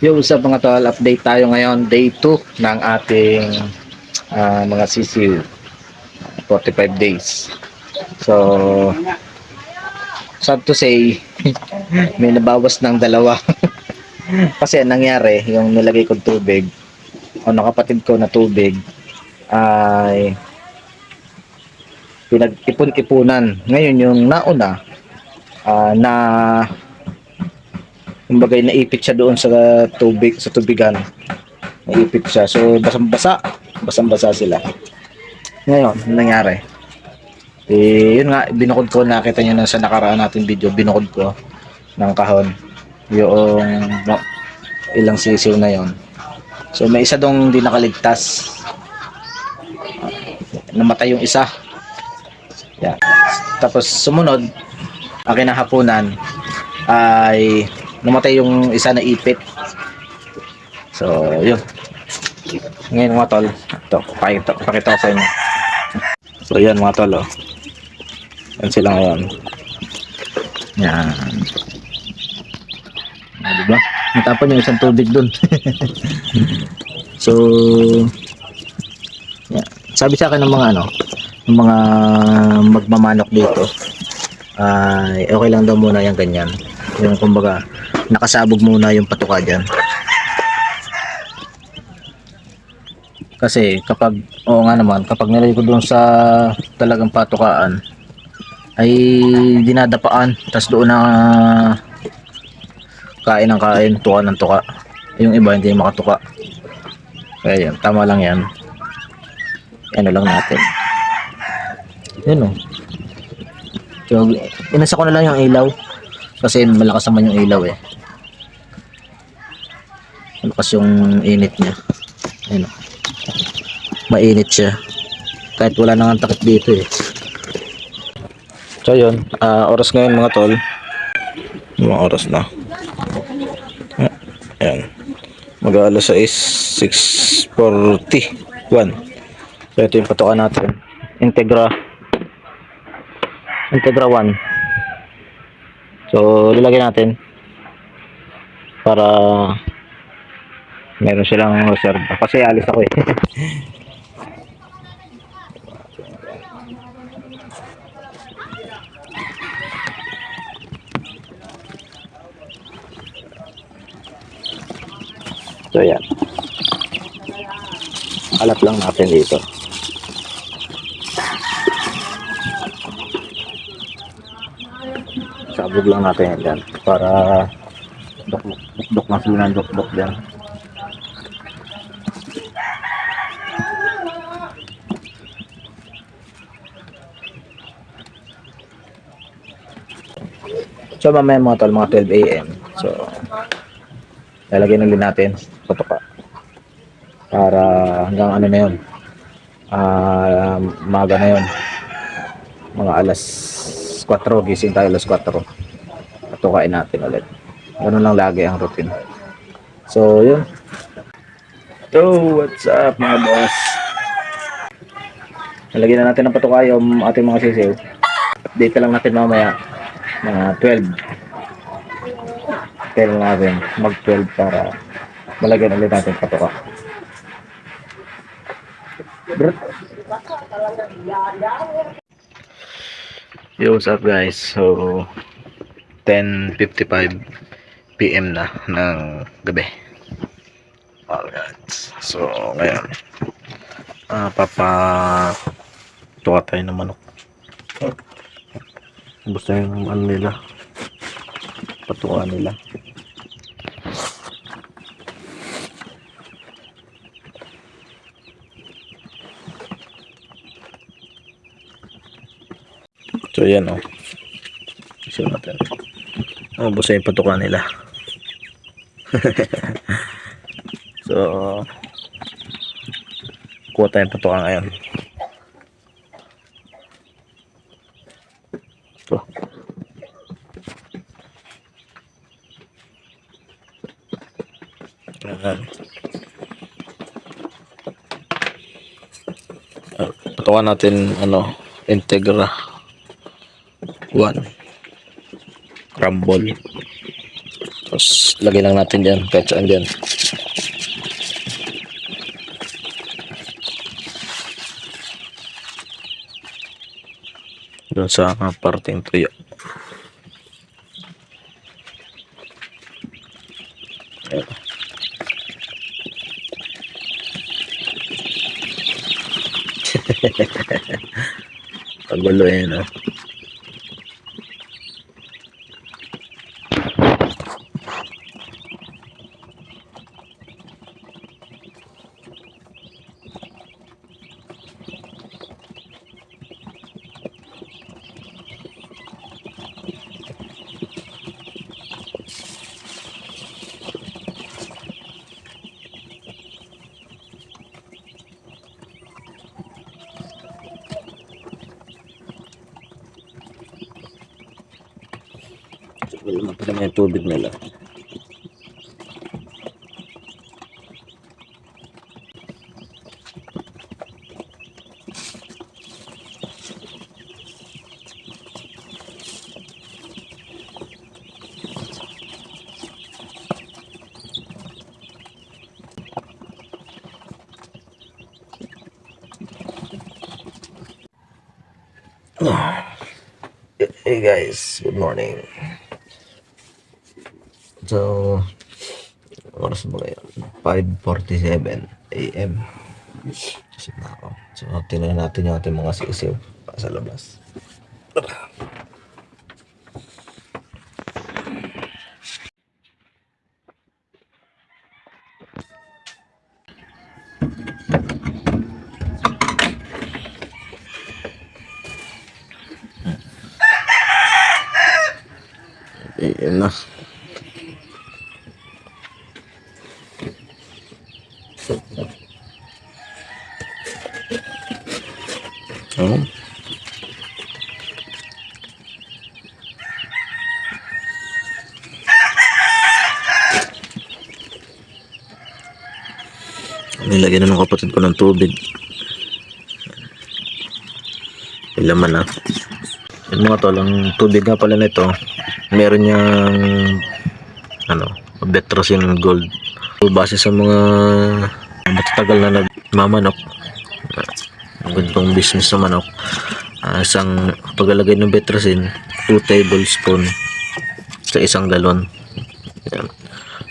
Yo, what's up mga tol? Update tayo ngayon, day 2 ng ating ah, mga CCU. 45 days. So, sad to say, may nabawas ng dalawa. Kasi ang nangyari, yung nilagay kong tubig, o nakapatid ko na tubig, ay pinag-ipon-ipunan. Ngayon, yung nauna, ah, na kumbaga naipit siya doon sa tubig sa tubigan. Naipit siya. So basang-basa. Basang-basa sila. Ngayon nangyari? Eh yun nga binukod ko nakita niyo na sa nakaraan natin video binukod ko ng kahon. Yung no, ilang sisiw na yon so may isa dong di nakaligtas. Namatay yung isa. Yeah. tapos sumunod ang kinahaponan ay namatay yung isa na ipit. So, yun. Ngayon mga tol, ito, pakita, pakita ko sa inyo. So, yan mga tol, oh. Yan sila ngayon. Yan. Ah, diba? Natapon yung isang tubig dun. so, yan. sabi sa akin ng mga ano, ng mga magmamanok dito, ay okay lang daw muna yung ganyan. Yung kumbaga, nakasabog muna yung patuka dyan. Kasi kapag, oo nga naman, kapag nilagay ko doon sa talagang patukaan, ay dinadapaan, tas doon na kain ng kain, tuka ng tuka. Yung iba hindi makatuka. Kaya yan, tama lang yan. Ano lang natin. Yun o. So, inasa ko na lang yung ilaw. Kasi malakas naman yung ilaw eh. Malakas yung init niya. Ayun. oh. Mainit siya. Kahit wala nang takip dito eh. So yun, ah, oras ngayon mga tol. Mga oras na. Ayan. Mag-aalas 6, 6.41. So ito yung patukan natin. Integra. Integra 1. So, lalagyan natin para meron silang reserva. Kasi alis ako eh. so, yan. Alat lang natin dito. Sabog lang natin yan dyan para dukdok dukdok na sila ng dukdok dyan. So mamaya mga tol mga 12 am so lalagyan ulit natin patuka para hanggang ano na yun? Ah maga na yun. Mga alas 4 gising tayo alas 4 patukain natin ulit. Ganun lang lagi ang routine. So yun. So what's up mga boss? Nalagyan na natin ng patuka yung ating mga sisiw. Update lang natin mamaya mga 12 tell natin mag 12 para malagyan ulit natin patuka. Brr. Yo, what's up guys? So, 10.55 PM na ng gabi. Alright. So, ngayon. Ah, papa tuwa tayo ng manok. Gusto yung ano nila. Patuwa nila. So, yan o. Oh. Isa natin. Oh, basta yung patuka nila. so, kuha tayong patuka ngayon. Ito. Ayan. Ah, Patuka natin, ano, Integra 1 crumble Tapos, lagay lang natin dyan, kahit saan dyan. Doon sa uh, parting tuyo. Ayan. Pagulo yan, oh. Wala pa naman yung tubig nila. Hey guys, good morning. So, oras mo ngayon? 5.47 a.m. Kasi na ako. So, tingnan natin yung ating mga sisiw sa labas. Tara. AM na. Oh. Nilagyan na ng kapatid ko ng tubig. Ilaman na. Yung mga tol, ang tubig nga pala nito, meron niyang ano, Betrosin Gold. Base sa mga matatagal na nagmamanok, ang ganitong business sa manok, ah, isang paglalagay ng Betrosin, 2 tablespoon sa isang galon. Yan.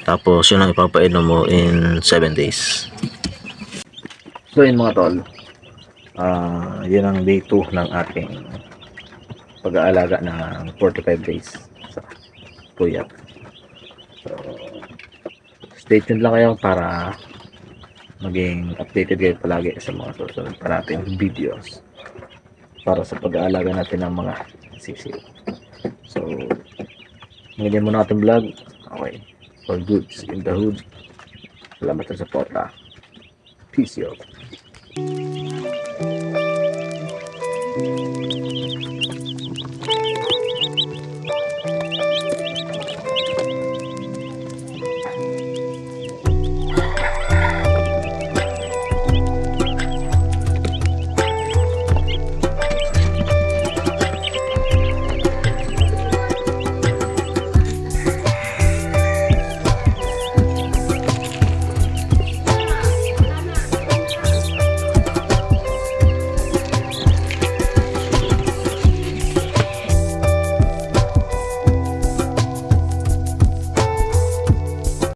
Tapos yun ang ipapainom mo in 7 days. So yun mga tol, ah yun ang day 2 ng ating pag-aalaga ng 45 days sa puyat. So, stay tuned lang kayo para maging updated kayo palagi sa mga susunod pa nating videos para sa pag-aalaga natin ng mga sisiw. So, ngayon muna ating vlog. Okay. For goods in the hood. Salamat sa suporta. Peace out.